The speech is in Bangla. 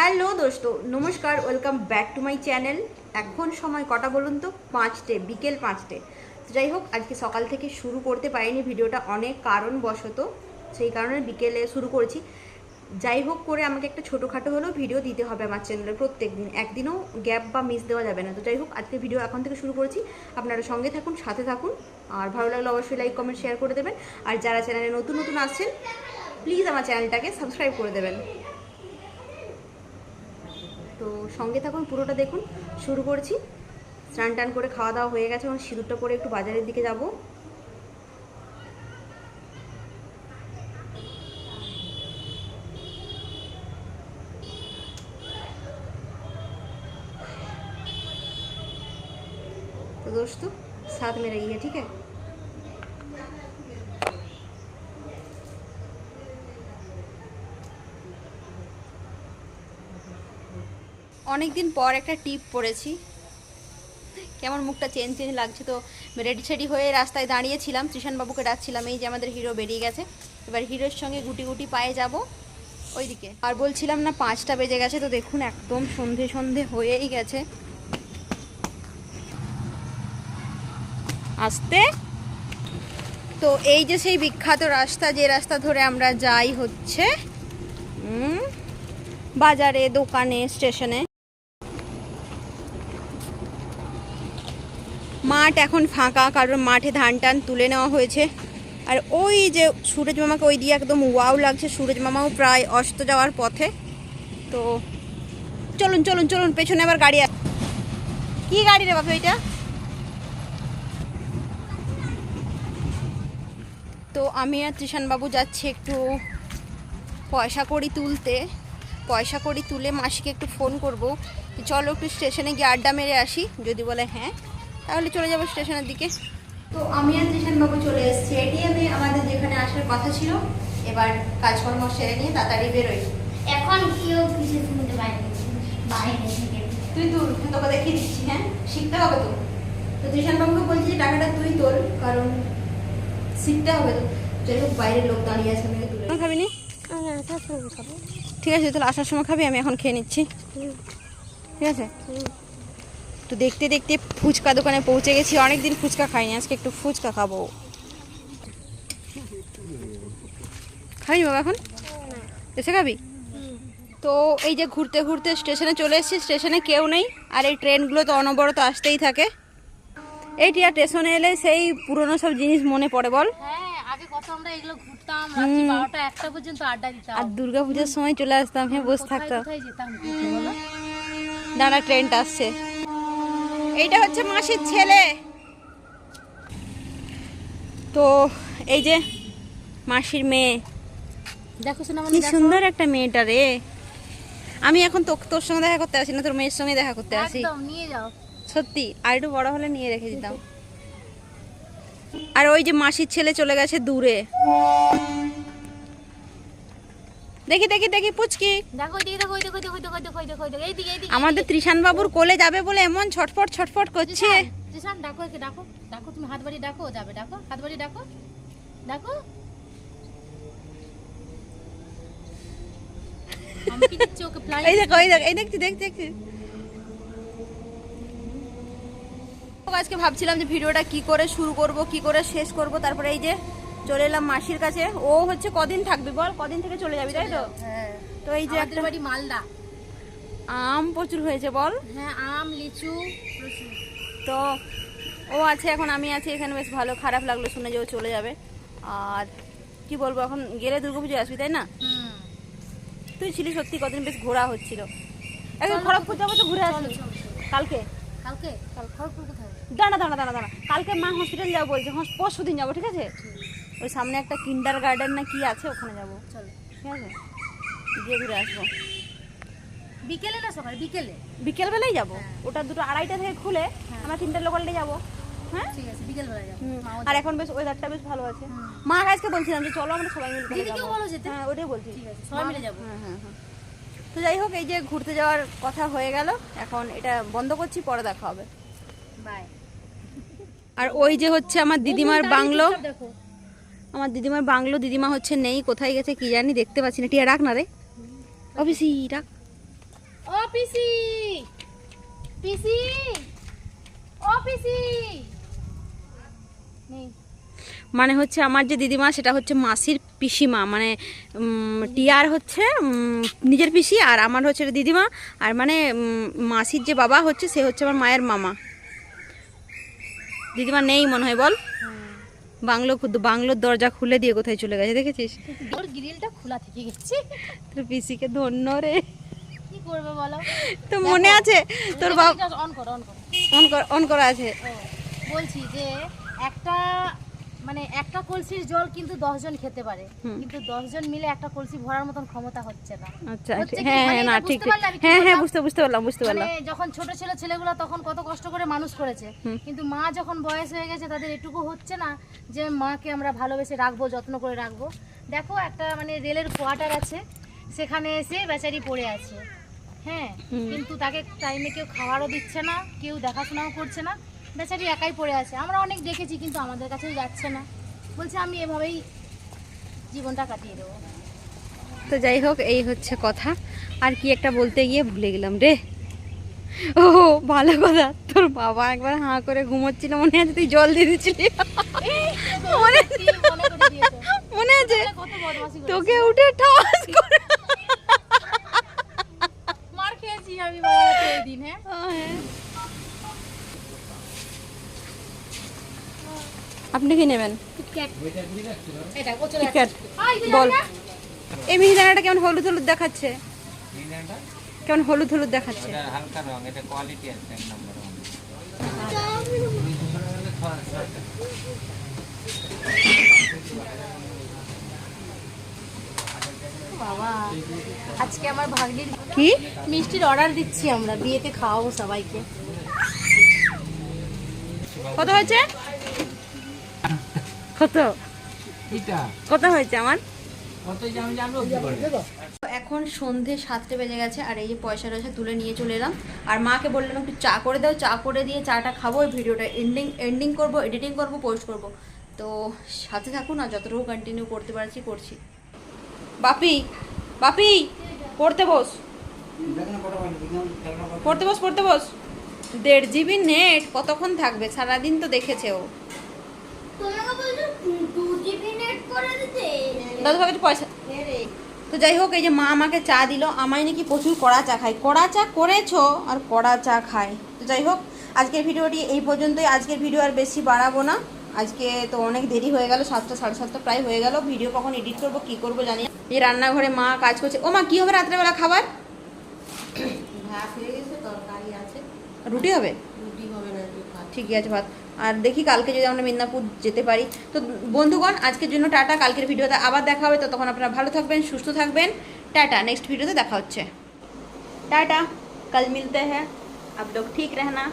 হ্যালো দোস্ত, নমস্কার, welcome back to my channel. এখন সময় কটা বলুন তো? পাঁচটে, বিকেল পাঁচটে। যাই হোক, আজকে সকাল থেকে শুরু করতে পারিনি ভিডিওটা, অনেক কারণবশত। সেই কারণে বিকেলে শুরু করেছি। যাই হোক করে আমাকে একটা ছোটোখাটো হলেও ভিডিও দিতে হবে আমার চ্যানেলে প্রত্যেক দিন। একদিনও গ্যাপ বা মিস দেওয়া যাবে না। তো যাই হোক, আজকে ভিডিও এখন থেকে শুরু করেছি। আপনারা সঙ্গে থাকুন, সাথে থাকুন। আর ভালো লাগলে অবশ্যই লাইক, কমেন্ট, শেয়ার করে দেবেন। আর যারা চ্যানেলে নতুন নতুন আসছেন, প্লিজ আমার চ্যানেলটাকে সাবস্ক্রাইব করে দেবেন। তো সঙ্গে থাকুন পুরোটা দেখুন শুরু করছি স্নান টান করে খাওয়া দাওয়া হয়ে গেছে এখন সিঁদুরটা পরে একটু বাজারের দিকে যাব तो दोस्तों साथ में रहिए ठीक है অনেক দিন পর একটা টিপ পড়েছি। কেমন মুখটা চেঞ্জ চেঞ্জ লাগছে তো রেডি সেডি হয়ে রাস্তায় দাঁড়িয়েছিলাম বাবুকে ডাকছিলাম, এই যে আমাদের হিরো বেরিয়ে গেছে, এবার হিরোর সঙ্গে গুটি গুটি পায়ে যাব। ওইদিকে। আর বলছিলাম না, পাঁচটা বেজে গেছে তো দেখুন, একদম সন্ধে সন্ধে হয়েই গেছে। আসতে। তো এই যে সেই বিখ্যাত রাস্তা, যে রাস্তা ধরে আমরা যাই হচ্ছে বাজারে, দোকানে, স্টেশনে মাঠ এখন ফাঁকা, কারণ মাঠে ধান টান তুলে নেওয়া হয়েছে। আর ওই যে সুরজ মামাকে ওই দিয়ে একদম ওয়াও লাগছে। সুরজ মামাও প্রায় অস্ত যাওয়ার পথে। তো চলুন চলুন চলুন, পেছনে আবার গাড়ি আছে কি গাড়ি রে বাপু এটা? তো আমি আর বাবু যাচ্ছি একটু পয়সা কড়ি তুলতে। পয়সা কড়ি তুলে মাসিকে একটু ফোন করব। চলো একটু স্টেশনে গিয়ে আড্ডা মেরে আসি। যদি বলে হ্যাঁ। তাহলে চলে যাব স্টেশনের দিকে। তো আমি আর বাবু চলে এসেছি। এটিএমে আমাদের যেখানে আসার কথা ছিল এবার কাজকর্ম সেরে নিয়ে তাড়াতাড়ি বেরোই। এখন কেউ কিছু শুনতে বাইরে থেকে। তুই তুল তোকে দেখিয়ে দিচ্ছি হ্যাঁ? শিখতে হবে তো তো বাবুকে বলছি যে টাকাটা তুই তোল কারণ শিখতে হবে তো যাই হোক বাইরের লোক দাঁড়িয়ে আছে আমাকে তুলে খাবি নি? আমি আসার সময় খাব। ঠিক আছে তাহলে আসার সময় খাবি আমি এখন খেয়ে নিচ্ছি। ঠিক আছে? তো দেখতে দেখতে ফুচকা দোকানে পৌঁছে গেছি। অনেক দিন ফুচকা খাইনি আজকে একটু ফুচকা খাব। খাবি বাবা এখন? এসে খাবি? তো এই যে ঘুরতে ঘুরতে স্টেশনে চলে এসেছি স্টেশনে কেউ নেই আর এই ট্রেনগুলো তো অনবরত আসতেই থাকে। এই টিয়া স্টেশনে এলে সেই পুরনো সব জিনিস মনে পড়ে বল। হ্যাঁ আর দুর্গা পুজোর সময় চলে আসতাম হ্যাঁ বসে থাকতাম? দাঁড়া ট্রেনটা আসছে। এইটা হচ্ছে মাসির ছেলে। তো এই যে মাসির মেয়ে। দেখো কি সুন্দর একটা মেয়েটা রে। আমি এখন তো তোর সঙ্গে দেখা করতে আসি না তোর মেয়ের সঙ্গে দেখা করতে আসি। নিয়ে যাও। সত্যি আর একটু বড় হলে নিয়ে রেখে দিতাম। আর ওই যে মাসির ছেলে চলে গেছে দূরে। ওই দেখো এইদিকে এইদিকে আমাদের ত্রিশান বাবুর কোলে যাবে বলে এমন ছটফট ছটফট করছে। জিসান ডাকো একে ডাকো ডাকো তুমি হাত বাড়ি ডাকো যাবে ডাকো হাত বাড়ি ডাকো ডাকো এই দেখ এই দেখ এই দেখছি দেখ দেখছি। আজকে ভাবছিলাম যে ভিডিওটা কি করে শুরু করব কি করে শেষ করব তারপরে এই যে চলে এলাম মাসির কাছে। ও হচ্ছে কদিন থাকবি বল? কদিন থেকে চলে যাবি তাই তো? হ্যাঁ। তো এই যে একটা বাড়ি মালদা। আম প্রচুর হয়েছে বল? হ্যাঁ আম লিচু তো ও আছে এখন আমি আছি এখানে বেশ ভালো খারাপ লাগল শুনে যে ও চলে যাবে। আর কি বলব এখন গেলে দুর্গাপুজো আসবি তাই না? তুই ছিলি সত্যি কদিন বেশ ঘোরা হচ্ছিল। একদিন খড়গপুর যাব তো ঘুরে আসবি কালকে? কালকে? কাল দাঁড়া দাঁড়া দাঁড়া দাঁড়া। কালকে মা হসপিটাল যাব বলছে পরশু দিন যাব ঠিক আছে? ওই সামনে একটা কিন্ডার গার্ডেন না কি আছে ওখানে যাব। চলো। ঠিক আছে? গিয়ে ঘুরে আসব। বিকেলে না সকালে? বিকেলে? যাব। ওটা দুটো আড়াইটা থেকে খুলে আমরা তিনটে লোকালটা যাব। হ্যাঁ? ঠিক আছে বিকেল বেলা যাব আর এখন বেশ ওয়েদারটা বেশ ভালো আছে। মা আজকে বলছিলাম যে চলো আমরা সবাই মিলে কোথাও দিদিকেও যাব। বলো যেতে। হ্যাঁ ওটাই বলছি। ঠিক আছে, সবাই মিলে যাব। হ্যাঁ হ্যাঁ হ্যাঁ। তো যাই হোক এই যে ঘুরতে যাওয়ার কথা হয়ে গেল। এখন এটা বন্ধ করছি পরে দেখা হবে। বাই আর ওই যে হচ্ছে আমার দিদিমার বাংলো। দেখো। আমার দিদিমার বাংলো দিদিমা হচ্ছে নেই কোথায় গেছে কি জানি দেখতে পাচ্ছি না। টিয়া রাখ না রে। অফিসি রাখ। ও পিসি। পিসি। নেই। মানে হচ্ছে আমার যে দিদিমা সেটা হচ্ছে মাসির পিসিমা। মানে টিয়ার হচ্ছে নিজের পিসি আর আমার হচ্ছে দিদিমা। আর মানে মাসির যে বাবা হচ্ছে সে হচ্ছে আমার মায়ের মামা। দিদিমা নেই মনে হয় বল। বাংলো বাংলোর দরজা খুলে দিয়ে কোথায় চলে গেছে দেখেছিস? ওর গ্রিলটা খোলা থেকে গেছে। তোর পিসিকে ধন্য রে। কি করবে বলো? তো মনে আছে? তোর বাবা অন কর অন কর। অন কর অন করা আছে। বলছি যে একটা মানে একটা কলসির জল কিন্তু দশজন খেতে পারে। কিন্তু দশজন মিলে একটা কলসি ভরার মতন ক্ষমতা হচ্ছে না। আচ্ছা হ্যাঁ মানে হ্যাঁ না ঠিক হ্যাঁ হ্যাঁ বুঝতে বুঝতে পারলাম বুঝতে পারলাম। মানে যখন ছোট ছিল ছেলেগুলো তখন কত কষ্ট করে মানুষ করেছে। কিন্তু মা যখন বয়স হয়ে গেছে তাদের এটুকু হচ্ছে না যে মাকে আমরা ভালোবেসে রাখব যত্ন করে রাখব। দেখো একটা মানে রেলের কোয়ার্টার আছে সেখানে এসে বেচারি পড়ে আছে। হ্যাঁ কিন্তু তাকে টাইমে কেউ খাবারও দিচ্ছে না কেউ দেখাশোনাও করছে না। বেচারি একাই পড়ে আছে। আমরা অনেক দেখেছি কিন্তু আমাদের কাছেই যাচ্ছে না। বলছে আমি এভাবেই জীবনটা কাটিয়ে দেবো। তো যাই হোক এই হচ্ছে কথা। আর কি একটা বলতে গিয়ে ভুলে গেলাম রে। ও ভালো কথা। তোর বাবা একবার হাঁ করে ঘুমোচ্ছিল মনে আছে তুই জল দিয়ে দিচ্ছিলি? মনে মনে আছে। তোকে উঠে ঠাস করে। মার খেয়েছি আমি ওই দিন হ্যাঁ? আপনি কি নেবেন? বল? এই মিহিদানাটা কেমন হলুদ হলুদ দেখাচ্ছে? কেমন হলুদ হলুদ দেখাচ্ছে? হালকা রং এটা কোয়ালিটি আছে এক নম্বর বাবা আজকে আমার ভাগ্নির কি? মিষ্টির অর্ডার দিচ্ছি আমরা বিয়েতে খাওয়াবো সবাইকে। কত হয়েছে? কত? এটা কত হয়েছে আমার? এখন সন্ধে সাতটা বেজে গেছে আর এই যে পয়সা টয়সা তুলে নিয়ে চলে এলাম। আর মাকে বললাম একটু চা করে দাও চা করে দিয়ে চাটা খাব ওই ভিডিওটা এন্ডিং এন্ডিং করব এডিটিং করব পোস্ট করব। তো সাথে থাকুন আর যতটুকু কন্টিনিউ করতে পারছি করছি। বাপি বাপি পড়তে বস। পড়তে বস পড়তে বস। দেড় জিবি নেট কতক্ষণ থাকবে? সারাদিন তো দেখেছে ও। দাদু ভাবে পয়সা তো যাই হোক এই যে মা আমাকে চা দিল আমায় নাকি প্রচুর কড়া চা খাই কড়া চা করেছ? আর কড়া চা খাই তো যাই হোক আজকের ভিডিওটি এই পর্যন্তই। আজকের ভিডিও আর বেশি বাড়াবো না। আজকে তো অনেক দেরি হয়ে গেল সাতটা সাড়ে সাতটা প্রায় হয়ে গেল। ভিডিও কখন এডিট করব কি করব জানি না। এই রান্নাঘরে মা কাজ করছে। ও মা কি হবে রাত্রেবেলা খাবার? রুটি হবে? রুটি হবে না একটু ঠিকই আছে ভাত। আর দেখি কালকে যদি আমরা মেদিনীপুর যেতে পারি। তো বন্ধুগণ, আজকের জন্য টাটা। কালকের ভিডিওতে আবার দেখা হবে। তো তখন আপনারা ভালো থাকবেন, সুস্থ থাকবেন। টাটা। নেক্সট ভিডিওতে দেখা হচ্ছে। টাটা। কাল মিলতে হ্যাঁ। আপ ঠিক রহনা।